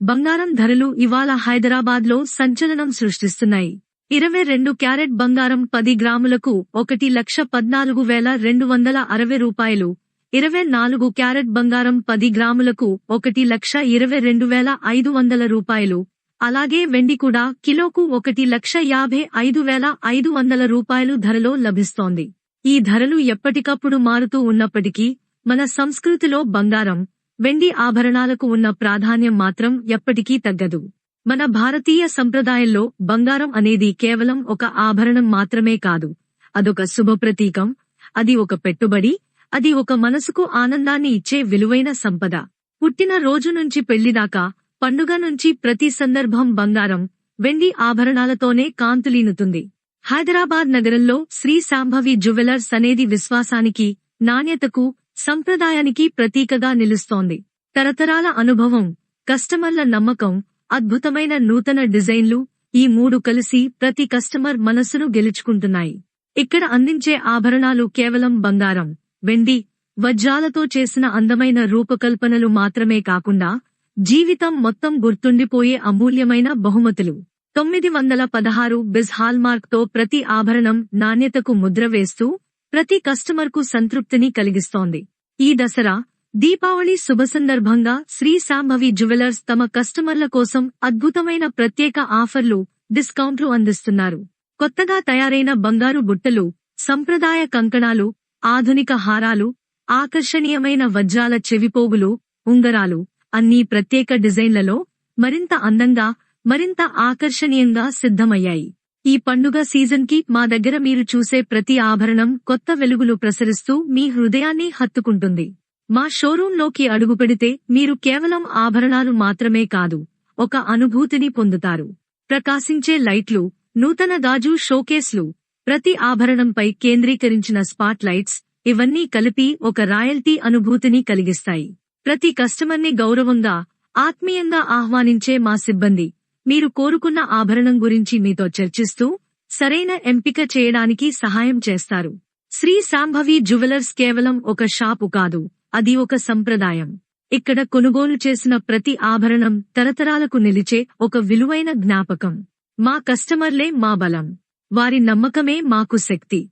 బంగారం ధరలు ఇవాళ హైదరాబాద్లో సంచలనం సృష్టిస్తున్నాయి. ఇరవై రెండు క్యారెట్ బంగారం పది గ్రాములకు ఒకటి లక్ష పద్నాలుగు వేల రెండు వందల అరవై రూపాయలు. ఇరవై నాలుగు క్యారెట్ బంగారం పది గ్రాములకు ఒకటి లక్ష ఇరవై రెండు వేల ఐదు వందల రూపాయలు. అలాగే వెండి కూడా కిలోకు ఒకటి లక్ష యాభై ఐదు వేల ఐదు వందల రూపాయలు ధరలో లభిస్తోంది. ఈ ధరలు ఎప్పటికప్పుడు మారుతూ ఉన్నప్పటికీ మన సంస్కృతిలో బంగారం వెండి ఆభరణాలకు ఉన్న ప్రాధాన్యం మాత్రం ఎప్పటికీ తగ్గదు. మన భారతీయ సంప్రదాయంలో బంగారం అనేది కేవలం ఒక ఆభరణం మాత్రమే కాదు. అదొక శుభప్రతీకం అది ఒక పెట్టుబడి అది ఒక మనసుకు ఆనందాన్ని ఇచ్చే విలువైన సంపద. పుట్టిన రోజు నుంచి పెళ్ళిదాకా పండుగ నుంచి ప్రతి సందర్భం బంగారం వెండి ఆభరణాలతోనే కాంతులీనుతుంది. హైదరాబాద్ నగరంలో శ్రీ శాంభవి జ్యువెలర్స్ అనేది విశ్వాసానికి నాణ్యతకు సంప్రదాయానికి ప్రతీకగా నిలుస్తోంది. తరతరాల అనుభవం కస్టమర్ల నమ్మకం అద్భుతమైన నూతన డిజైన్లు ఈ మూడు కలిసి ప్రతి కస్టమర్ మనస్సును గెలుచుకుంటున్నాయి. ఇక్కడ అందించే ఆభరణాలు కేవలం బంగారం వెండి వజ్రాలతో చేసిన అందమైన రూపకల్పనలు మాత్రమే కాకుండా జీవితం మొత్తం గుర్తుండిపోయే అమూల్యమైన బహుమతులు. తొమ్మిది వందల పదహారు బిజ్ హాల్మార్క్తో ప్రతి ఆభరణం నాణ్యతకు ముద్ర వేస్తూ ప్రతి కస్టమర్కు సంతృప్తిని కలిగిస్తోంది. ఈ దసరా దీపావళి శుభ సందర్భంగా శ్రీ శాంభవి జ్యువెలర్స్ తమ కస్టమర్ల కోసం అద్భుతమైన ప్రత్యేక ఆఫర్లు డిస్కౌంట్లు అందిస్తున్నారు. కొత్తగా తయారైన బంగారు బుట్టలు సంప్రదాయ కంకణాలు ఆధునిక హారాలు ఆకర్షణీయమైన వజ్రాల చెవిపోగులు ఉంగరాలు అన్నీ ప్రత్యేక డిజైన్లలో మరింత అందంగా మరింత ఆకర్షణీయంగా సిద్ధమయ్యాయి. ఈ పండుగ సీజన్కి మా దగ్గర మీరు చూసే ప్రతి ఆభరణం కొత్త వెలుగులు ప్రసరిస్తూ మీ హృదయాన్ని హత్తుకుంటుంది. మా షోరూంలోకి అడుగుపెడితే మీరు కేవలం ఆభరణాలు మాత్రమే కాదు ఒక అనుభూతిని పొందుతారు. ప్రకాశించే లైట్లు నూతన గాజు షోకేస్లు ప్రతి ఆభరణంపై కేంద్రీకరించిన స్పాట్ లైట్స్ ఇవన్నీ కలిపి ఒక రాయల్టీ అనుభూతిని కలిగిస్తాయి. ప్రతి కస్టమర్ని గౌరవంగా ఆత్మీయంగా ఆహ్వానించే మా సిబ్బంది మీరు కోరుకున్న ఆభరణం గురించి మీతో చర్చిస్తూ సరైన ఎంపిక చేయడానికి సహాయం చేస్తారు. శ్రీ సాంభవి జ్యువెలర్స్ కేవలం ఒక షాపు కాదు అది ఒక సంప్రదాయం. ఇక్కడ కొనుగోలు చేసిన ప్రతి ఆభరణం తరతరాలకు నిలిచే ఒక విలువైన జ్ఞాపకం. మా కస్టమర్లే మా బలం. వారి నమ్మకమే మాకు శక్తి.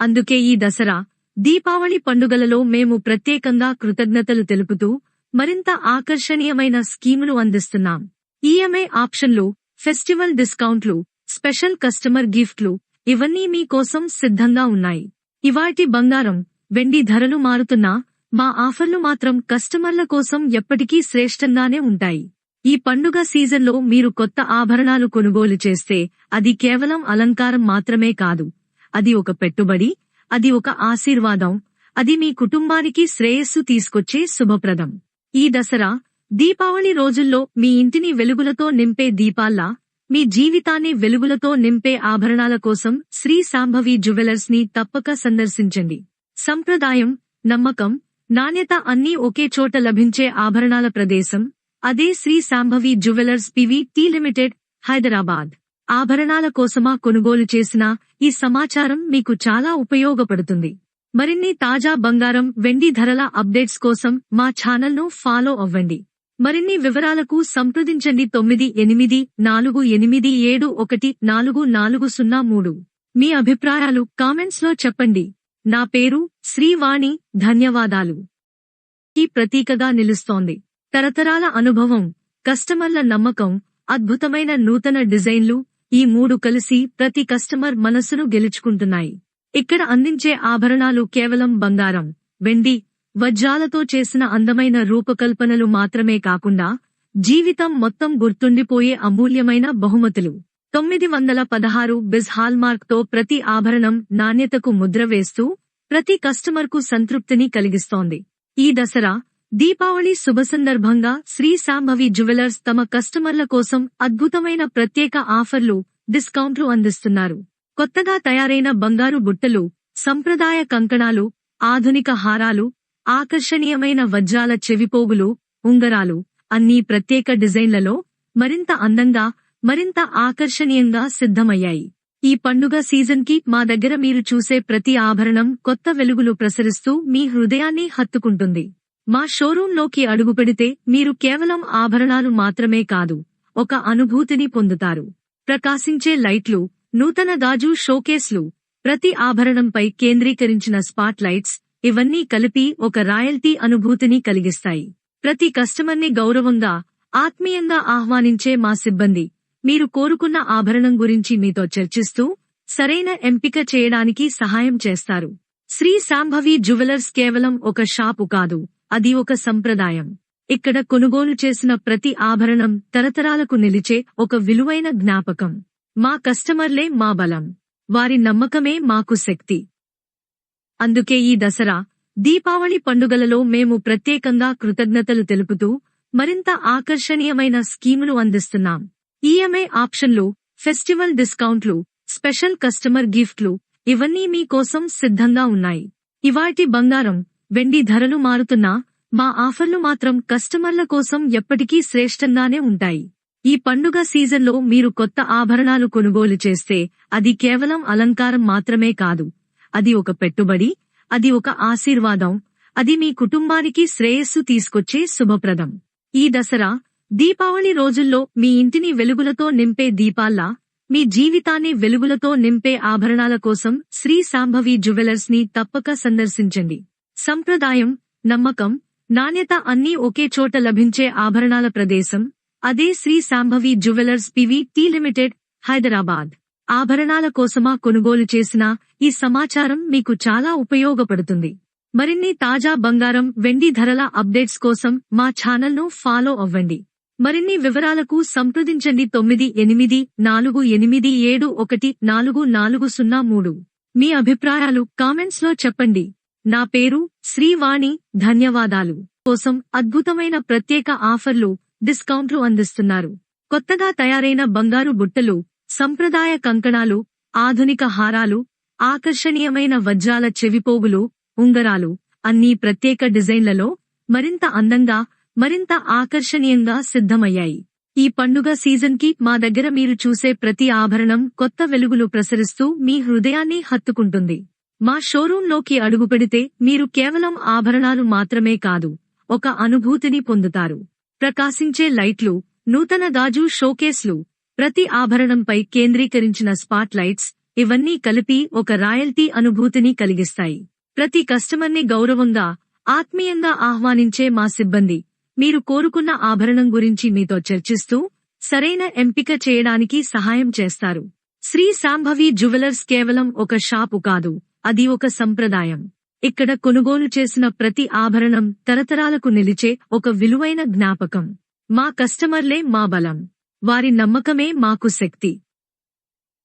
అందుకే ఈ దసరా దీపావళి పండుగలలో మేము ప్రత్యేకంగా కృతజ్ఞతలు తెలుపుతూ మరింత ఆకర్షణీయమైన స్కీములు అందిస్తున్నాం. ఈఎంఐ ఆప్షన్లు ఫెస్టివల్ డిస్కౌంట్లు స్పెషల్ కస్టమర్ గిఫ్ట్లు ఇవన్నీ మీకోసం సిద్ధంగా ఉన్నాయి. ఇవాటి బంగారం వెండి ధరలు మారుతున్నా మా ఆఫర్లు మాత్రం కస్టమర్ల కోసం ఎప్పటికీ శ్రేష్టంగానే ఉంటాయి. ఈ పండుగ సీజన్లో మీరు కొత్త ఆభరణాలు కొనుగోలు చేస్తే అది కేవలం అలంకారం మాత్రమే కాదు. అది ఒక పెట్టుబడి అది ఒక ఆశీర్వాదం అది మీ కుటుంబానికి శ్రేయస్సు తీసుకొచ్చే శుభప్రదం. ఈ దసరా దీపావళి రోజుల్లో మీ ఇంటిని వెలుగులతో నింపే దీపాల్లా మీ జీవితాన్ని వెలుగులతో నింపే ఆభరణాల కోసం శ్రీ సాంభవి జ్యువెలర్స్ని తప్పక సందర్శించండి. సంప్రదాయం నమ్మకం నాణ్యత అన్నీ ఒకే చోట లభించే ఆభరణాల ప్రదేశం అదే Shri Sambhavi jewellers PV T limited Hyderabad. ఆభరణాల కోసమా కొనుగోలు చేసిన ఈ సమాచారం మీకు చాలా ఉపయోగపడుతుంది. మరిన్ని తాజా బంగారం వెండి ధరల అప్డేట్స్ కోసం మా ఛానల్ను ఫాలో అవ్వండి. మరిన్ని వివరాలకు సంప్రదించండి తొమ్మిది ఎనిమిది నాలుగు ఎనిమిది ఏడు ఒకటి నాలుగు నాలుగు సున్నా మూడు. మీ అభిప్రాయాలు కామెంట్స్లో చెప్పండి. నా పేరు శ్రీవాణి. ధన్యవాదాలు. ఈ ప్రతీకగా నిలుస్తోంది. తరతరాల అనుభవం కస్టమర్ల నమ్మకం అద్భుతమైన నూతన డిజైన్లు ఈ మూడు కలిసి ప్రతి కస్టమర్ మనస్సును గెలుచుకుంటున్నాయి. ఇక్కడ అందించే ఆభరణాలు కేవలం బంగారం వెండి వజ్రాలతో చేసిన అందమైన రూపకల్పనలు మాత్రమే కాకుండా జీవితం మొత్తం గుర్తుండిపోయే అమూల్యమైన బహుమతులు. తొమ్మిది వందల పదహారు బిజ్ హాల్మార్క్తో ప్రతి ఆభరణం నాణ్యతకు ముద్ర వేస్తూ ప్రతి కస్టమర్కు సంతృప్తిని కలిగిస్తోంది. ఈ దసరా దీపావళి శుభ సందర్భంగా శ్రీ సాంభవి జ్యువెలర్స్ తమ కస్టమర్ల కోసం అద్భుతమైన ప్రత్యేక ఆఫర్లు డిస్కౌంట్లు అందిస్తున్నారు. కొత్తగా తయారైన బంగారు బుట్టలు సంప్రదాయ కంకణాలు ఆధునిక హారాలు ఆకర్షణీయమైన వజ్రాల చెవిపోగులు ఉంగరాలు అన్నీ ప్రత్యేక డిజైన్లలో మరింత అందంగా మరింత ఆకర్షణీయంగా సిద్ధమయ్యాయి. ఈ పండుగ సీజన్కి మా దగ్గర మీరు చూసే ప్రతి ఆభరణం కొత్త వెలుగులు ప్రసరిస్తూ మీ హృదయాన్ని హత్తుకుంటుంది. మా షోరూంలోకి అడుగుపెడితే మీరు కేవలం ఆభరణాలు మాత్రమే కాదు ఒక అనుభూతిని పొందుతారు. ప్రకాశించే లైట్లు నూతన గాజు షోకేస్లు ప్రతి ఆభరణంపై కేంద్రీకరించిన స్పాట్ లైట్స్ ఇవన్నీ కలిపి ఒక రాయల్టీ అనుభూతిని కలిగిస్తాయి. ప్రతి కస్టమర్ని గౌరవంగా ఆత్మీయంగా ఆహ్వానించే మా సిబ్బంది మీరు కోరుకున్న ఆభరణం గురించి మీతో చర్చిస్తూ సరైన ఎంపిక చేయడానికి సహాయం చేస్తారు. శ్రీ సాంభవి జ్యువెలర్స్ కేవలం ఒక షాపు కాదు అది ఒక సంప్రదాయం. ఇక్కడ కొనుగోలు చేసిన ప్రతి ఆభరణం తరతరాలకు నిలిచే ఒక విలువైన జ్ఞాపకం. మా కస్టమర్లే మా బలం. వారి నమ్మకమే మాకు శక్తి. అందుకే ఈ దసరా దీపావళి పండుగలలో మేము ప్రత్యేకంగా కృతజ్ఞతలు తెలుపుతూ మరింత ఆకర్షణీయమైన స్కీములు అందిస్తున్నాం. ఈఎంఐ ఆప్షన్లు ఫెస్టివల్ డిస్కౌంట్లు స్పెషల్ కస్టమర్ గిఫ్ట్లు ఇవన్నీ మీకోసం సిద్ధంగా ఉన్నాయి. ఇవాటి బంగారం వెండి ధరలు మారుతున్నా మా ఆఫర్లు మాత్రం కస్టమర్ల కోసం ఎప్పటికీ శ్రేష్టంగానే ఉంటాయి. ఈ పండుగ సీజన్లో మీరు కొత్త ఆభరణాలు కొనుగోలు చేస్తే అది కేవలం అలంకారం మాత్రమే కాదు అది ఒక పెట్టుబడి అది ఒక ఆశీర్వాదం అది మీ కుటుంబానికి శ్రేయస్సు తీసుకొచ్చే శుభప్రదం. ఈ దసరా దీపావళి రోజుల్లో మీ ఇంటిని వెలుగులతో నింపే దీపాల్లా మీ జీవితాన్ని వెలుగులతో నింపే ఆభరణాల కోసం శ్రీ సాంభవి జ్యువెలర్స్ని తప్పక సందర్శించండి. సంప్రదాయం నమ్మకం నాణ్యత అన్నీ ఒకే చోట లభించే ఆభరణాల ప్రదేశం అదే Shri Sambhavi jewellers P V T limited Hyderabad. ఆభరణాల కోసమా కొనుగోలు చేసిన ఈ సమాచారం మీకు చాలా ఉపయోగపడుతుంది. మరిన్ని తాజా బంగారం వెండి ధరల అప్డేట్స్ కోసం మా ఛానల్ను ఫాలో అవ్వండి. మరిన్ని వివరాలకు సంప్రదించండి తొమ్మిది ఎనిమిది నాలుగు ఎనిమిది ఏడు ఒకటి నాలుగు నాలుగు సున్నా మూడు. మీ అభిప్రాయాలు కామెంట్స్లో చెప్పండి. నా పేరు శ్రీవాణి. ధన్యవాదాలు. కోసం అద్భుతమైన ప్రత్యేక ఆఫర్లు డిస్కౌంట్లు అందిస్తున్నారు. కొత్తగా తయారైన బంగారు బుట్టలు సంప్రదాయ కంకణాలు ఆధునిక హారాలు ఆకర్షణీయమైన వజ్రాల చెవిపోగులు ఉంగరాలు అన్నీ ప్రత్యేక డిజైన్లలో మరింత అందంగా మరింత ఆకర్షణీయంగా సిద్ధమయ్యాయి. ఈ పండుగ సీజన్కి మా దగ్గర మీరు చూసే ప్రతి ఆభరణం కొత్త వెలుగులు ప్రసరిస్తూ మీ హృదయాన్ని హత్తుకుంటుంది. మా షోరూంలోకి అడుగుపెడితే మీరు కేవలం ఆభరణాలు మాత్రమే కాదు ఒక అనుభూతిని పొందుతారు. ప్రకాశించే లైట్లు నూతన గాజు షోకేస్లు ప్రతి ఆభరణంపై కేంద్రీకరించిన స్పాట్ లైట్స్ ఇవన్నీ కలిపి ఒక రాయల్టీ అనుభూతిని కలిగిస్తాయి. ప్రతి కస్టమర్ని గౌరవంగా ఆత్మీయంగా ఆహ్వానించే మా సిబ్బంది. మీరు కోరుకున్న ఆభరణం గురించి మీతో చర్చిస్తూ సరైన ఎంపిక చేయడానికి సహాయం చేస్తారు. శ్రీ సాంభవి జ్యువెలర్స్ కేవలం ఒక షాపు కాదు అది ఒక సంప్రదాయం. ఇక్కడ కొనుగోలు చేసిన ప్రతి ఆభరణం తరతరాలకు నిలిచే ఒక విలువైన జ్ఞాపకం. మా కస్టమర్లే మా బలం. వారి నమ్మకమే మాకు శక్తి.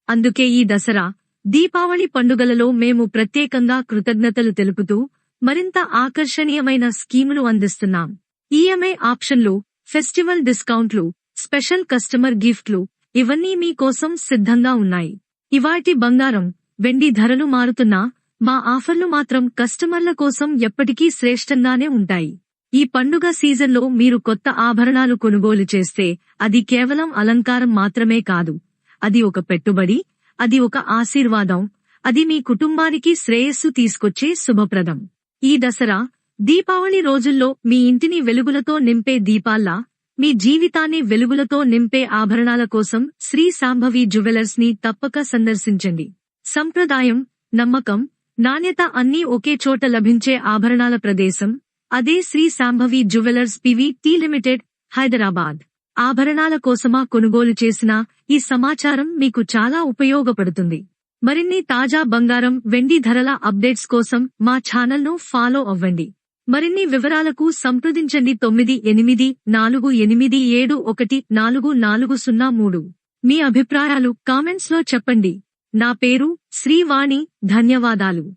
అందుకే ఈ దసరా దీపావళి పండుగలలో మేము ప్రత్యేకంగా కృతజ్ఞతలు తెలుపుతూ మరింత ఆకర్షణీయమైన స్కీములు అందిస్తున్నాం. ఈఎంఐ ఆప్షన్లు ఫెస్టివల్ డిస్కౌంట్లు స్పెషల్ కస్టమర్ గిఫ్ట్లు ఇవన్నీ మీకోసం సిద్ధంగా ఉన్నాయి. ఇవాటి బంగారం వెండి ధరలు మారుతున్నా మా ఆఫర్లు మాత్రం కస్టమర్ల కోసం ఎప్పటికీ శ్రేష్టంగానే ఉంటాయి. ఈ పండుగ సీజన్లో మీరు కొత్త ఆభరణాలు కొనుగోలు చేస్తే అది కేవలం అలంకారం మాత్రమే కాదు. అది ఒక పెట్టుబడి అది ఒక ఆశీర్వాదం అది మీ కుటుంబానికి శ్రేయస్సు తీసుకొచ్చే శుభప్రదం. ఈ దసరా దీపావళి రోజుల్లో మీ ఇంటిని వెలుగులతో నింపే దీపాల్లా మీ జీవితాన్ని వెలుగులతో నింపే ఆభరణాల కోసం శ్రీ సాంభవి జ్యువెలర్స్ని తప్పక సందర్శించండి. సంప్రదాయం నమ్మకం నాణ్యత అన్నీ ఒకే చోట లభించే ఆభరణాల ప్రదేశం అదే Shri Sambhavi jewellers P V T limited Hyderabad. ఆభరణాల కోసమా కొనుగోలు చేసిన ఈ సమాచారం మీకు చాలా ఉపయోగపడుతుంది. మరిన్ని తాజా బంగారం వెండి ధరల అప్డేట్స్ కోసం మా ఛానల్ను ఫాలో అవ్వండి. మరిన్ని వివరాలకు సంప్రదించండి తొమ్మిది ఎనిమిది నాలుగు ఎనిమిది ఏడు ఒకటి నాలుగు నాలుగు సున్నా మూడు. మీ అభిప్రాయాలు కామెంట్స్లో చెప్పండి. నా పేరు శ్రీవాణి ధన్యవాదాలు.